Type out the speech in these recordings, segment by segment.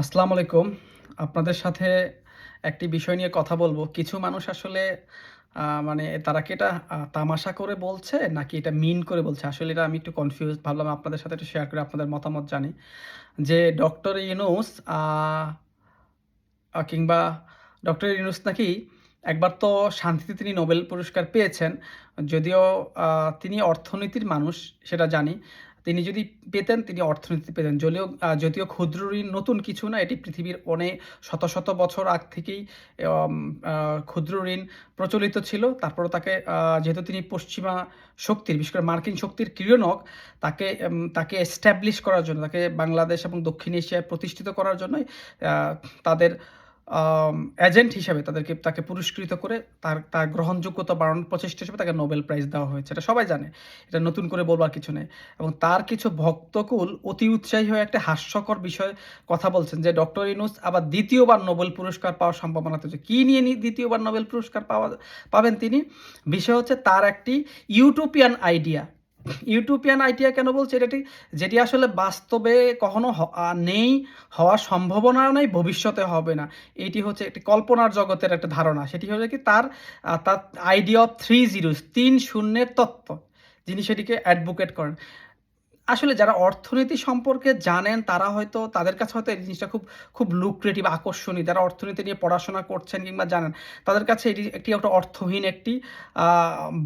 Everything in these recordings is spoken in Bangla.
আসসালামু আলাইকুম। আপনাদের সাথে একটি বিষয় নিয়ে কথা বলব। কিছু মানুষ আসলে মানে তারা কি এটা তামাশা করে বলছে নাকি এটা মিন করে বলছে? আসলে এটা আমি একটু কনফিউজ ভাবলাম, আপনাদের সাথে একটু শেয়ার করে আপনাদের মতামত জানি। যে ডক্টর ইউনুস কিংবা ডক্টর ইউনুস নাকি একবার তো শান্তিতে তিনি নোবেল পুরস্কার পেয়েছেন, যদিও তিনি অর্থনীতির মানুষ, সেটা জানি। তিনি যদি পেতেন, তিনি অর্থনীতি পেতেন। যদিও যদিও ক্ষুদ্র ঋণ নতুন কিছু না, এটি পৃথিবীর অনেক শত শত বছর আগ থেকেই ক্ষুদ্র ঋণ প্রচলিত ছিল। তারপরে তাকে যেহেতু তিনি পশ্চিমা শক্তির, বিশেষ করে মার্কিন শক্তির ক্রীড়নক, তাকে তাকে এস্টাবলিশ করার জন্য, তাকে বাংলাদেশ এবং দক্ষিণ এশিয়ায় প্রতিষ্ঠিত করার জন্যই তাদের এজেন্ট হিসাবে তাদেরকে, তাকে পুরস্কৃত করে তার তার গ্রহণযোগ্যতা বাড়ানোর প্রচেষ্টা হিসেবে তাকে নোবেল প্রাইজ দেওয়া হয়েছে। এটা সবাই জানে। এটা নতুন করে বলবার কিছু নেই। এবং তার কিছু ভক্তকুল অতি উৎসাহী হয়ে একটা হাস্যকর বিষয়ে কথা বলছেন যে, ডক্টর ইনুস আবার দ্বিতীয়বার নোবেল পুরস্কার পাওয়ার সম্ভাবনা রয়েছে কী নিয়ে দ্বিতীয়বার নোবেল পুরস্কার পাওয়া, পাবেন তিনি? বিষয় হচ্ছে তার একটি ইউটোপিয়ান আইডিয়া। ইউটোপিয়ান আইডিয়া কেন বলছে? এটা যেটি আসলে বাস্তবে কখনো নেই, হওয়ার সম্ভাবনা নেই, ভবিষ্যতে হবে না। এটি হচ্ছে একটি কল্পনার জগতের একটা ধারণা। সেটি হচ্ছে কি তার তার আইডিয়া অফ থ্রি জিরো তিন শূন্যের তত্ত্ব। যিনি সেটিকে অ্যাডভোকেট করেন। আসলে যারা অর্থনীতি সম্পর্কে জানেন, তারা হয়তো, তাদের কাছে হয়তো এই জিনিসটা খুব খুব লুক্রেটিভ আকর্ষণীয়। যারা অর্থনীতি নিয়ে পড়াশোনা করছেন কিংবা জানেন, তাদের কাছে এটি একটি একটা অর্থহীন একটি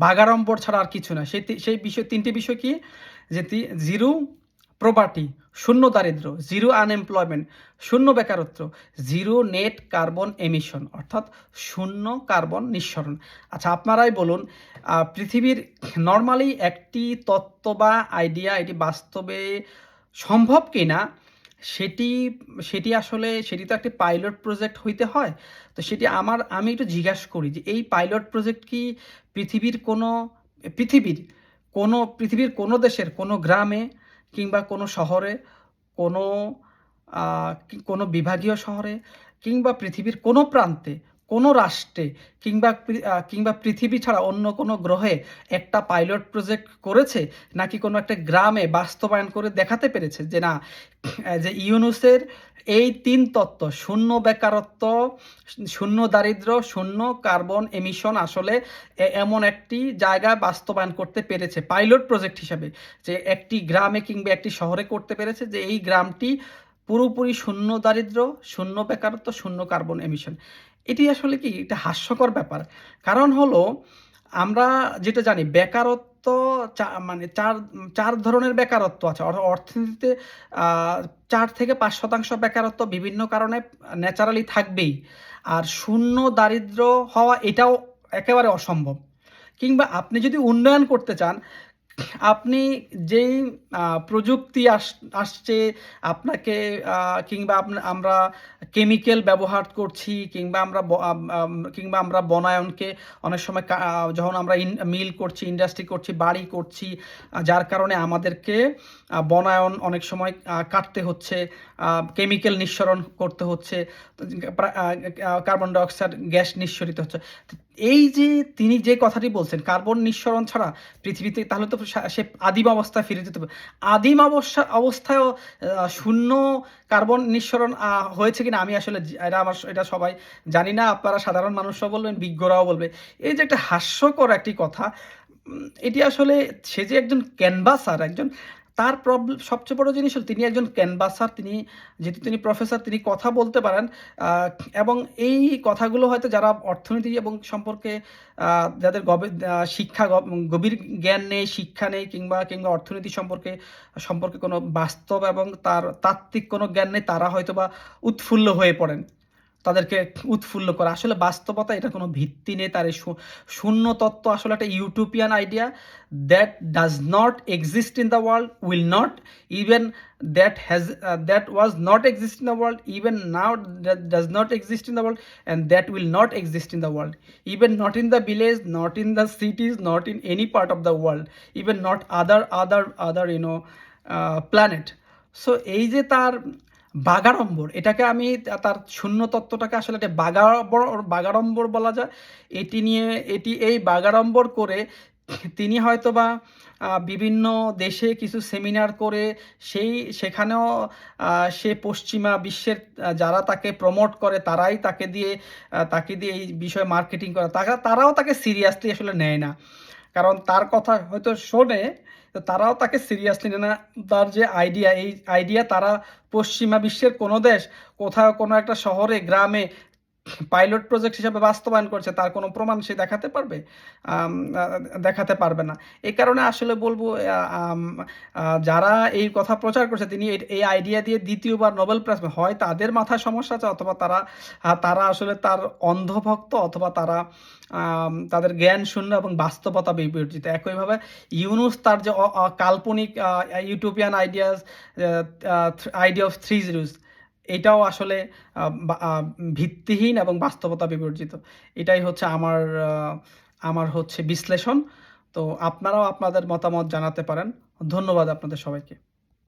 বাগাড়ম্বর ছাড়া আর কিছু না। সেই সেই বিষয়, তিনটি বিষয় কি? যে জিরো প্রপার্টি, শূন্য দারিদ্র জিরো আনএমপ্লয়মেন্ট শূন্য বেকারত্ব জিরো নেট কার্বন এমিশন অর্থাৎ শূন্য কার্বন নিঃসরণ। আচ্ছা আপনারাই বলুন পৃথিবীর নর্মালি একটি তত্ত্ব বা আইডিয়া এটি বাস্তবে সম্ভব কি না সেটি সেটি আসলে, সেটি তো একটি পাইলট প্রজেক্ট হইতে হয়। তো সেটি আমার, আমি একটু জিজ্ঞাসা করি যে, এই পাইলট প্রজেক্ট কি পৃথিবীর কোনো পৃথিবীর কোনো পৃথিবীর কোনো দেশের কোনো গ্রামে কিংবা কোনো শহরে কোনো কোনো বিভাগীয় শহরে কিংবা পৃথিবীর কোনো প্রান্তে কোনো রাষ্ট্রে কিংবা কিংবা পৃথিবী ছাড়া অন্য কোনো গ্রহে একটা পাইলট প্রজেক্ট করেছে নাকি কোনো একটা গ্রামে বাস্তবায়ন করে দেখাতে পেরেছে? যে না যে ইউনুসের এই তিন তত্ত্ব, শূন্য বেকারত্ব, শূন্য দারিদ্র, শূন্য কার্বন এমিশন আসলে এমন একটি জায়গায় বাস্তবায়ন করতে পেরেছে, পাইলট প্রজেক্ট হিসাবে। যে একটি গ্রামে কিংবা একটি শহরে করতে পেরেছে, যে এই গ্রামটি পুরোপুরি শূন্য দারিদ্র শূন্য বেকারত্ব, শূন্য কার্বন এমিশন এটি আসলে কি? এটা হাস্যকর ব্যাপার। কারণ হলো, আমরা যেটা জানি, বেকারত্ব মানে চার চার ধরনের বেকারত্ব আছে। অর্থনীতিতে চার থেকে পাঁচ শতাংশ বেকারত্ব বিভিন্ন কারণে ন্যাচারালি থাকবেই। আর শূন্য দারিদ্র হওয়া এটাও একেবারে অসম্ভব। কিংবা আপনি যদি উন্নয়ন করতে চান আপনি যেই প্রযুক্তি আস- আসছে, আপনাকে কিংবা আমরা কেমিক্যাল ব্যবহার করছি, কিংবা আমরা কিংবা আমরা বনায়নকে অনেক সময় যখন আমরা মিল করছি, ইন্ডাস্ট্রি করছি, বাড়ি করছি যার কারণে আমাদেরকে বনায়ন অনেক সময় কাটতে হচ্ছে কেমিক্যাল নিঃসরণ করতে হচ্ছে কার্বন ডাইঅক্সাইড গ্যাস নিঃসরিত হচ্ছে। এই যে তিনি যে কথাটি বলছেন, কার্বন নিঃসরণ ছাড়া পৃথিবীতে তাহলে তো সে আদিম অবস্থায় ফিরে যেতে হবে আদিম অবস্থা অবস্থায়ও শূন্য কার্বন নিঃসরণ হয়েছে কিনা আমি আসলে এটা আমার এটা সবাই জানি না। আপনারা সাধারণ মানুষরাও বলবেন, বিজ্ঞরাও বলবে। এই যে একটা হাস্যকর একটি কথা এটি আসলে সে যে একজন ক্যানভাসার, একজন তার প্রবলেম সবচেয়ে বড় জিনিস হল তিনি একজন ক্যানভাসার তিনি যেহেতু তিনি প্রফেসর তিনি কথা বলতে পারেন এবং এই কথাগুলো হয়তো যারা অর্থনীতি এবং সম্পর্কে যাদের গবে শিক্ষা গভীর জ্ঞান নেই, শিক্ষা নেই, কিংবা কিংবা অর্থনীতি সম্পর্কে সম্পর্কে কোনো বাস্তব এবং তার তাত্ত্বিক কোনো জ্ঞান নেই, তারা হয়তো বা উৎফুল্ল হয়ে পড়েন। তাদেরকে উৎফুল্ল করে। আসলে বাস্তবতা, এটা কোনো ভিত্তি নেই তার। এই শূন্য তত্ত্ব আসলে একটা utopian idea that does not exist in the world will not even that has that was not exist in the world even now does not exist in the world and that will not exist in the world even not in the village not in the cities not in any part of the world even not other other other you know planet so এই যে তার বাগাড়ম্বর, এটাকে আমি তার শূন্য তত্ত্বটাকে আসলে একটা বাগাড়ম্বর বাগাড়ম্বর বলা যায় এটি নিয়ে, এটি এই বাগাড়ম্বর করে তিনি হয়তোবা, আ, বিভিন্ন দেশে কিছু সেমিনার করে সেই, সেখানেও সে পশ্চিমা বিশ্বের যারা তাকে প্রমোট করে তারাই তাকে দিয়ে তাকে দিয়ে এই বিষয়ে মার্কেটিং করে। তারা, তারাও তাকে সিরিয়াসলি আসলে নেয় না। কারণ তার কথা হয়তো শোনে, তারাও তাকে সিরিয়াসলি নেয় না। তার যে আইডিয়া, এই আইডিয়া তারা পশ্চিমা বিশ্বের কোনো দেশ, কোথাও কোনো একটা শহরে, গ্রামে পাইলট প্রজেক্ট হিসাবে বাস্তবায়ন করছে, তার কোনো প্রমাণ সে দেখাতে পারবে? দেখাতে পারবে না। এই কারণে আসলে বলব যারা এই কথা প্রচার করছে তিনি এই আইডিয়া দিয়ে দ্বিতীয়বার নোবেল প্রাইজ হয় তাদের মাথায় সমস্যা আছে অথবা তারা তারা আসলে তার অন্ধভক্ত অথবা তারা তাদের জ্ঞান শূন্য এবং বাস্তবতা বিবর্জিত। একইভাবে ইউনুস তার যে কাল্পনিক utopian ideas idea of three zeros এটাও আসলে ভিত্তিহীন এবং বাস্তবতা বিবর্জিত। এটাই হচ্ছে আমার আমার হচ্ছে বিশ্লেষণ। তো আপনারাও আপনাদের মতামত জানাতে পারেন। ধন্যবাদ আপনাদের সবাইকে।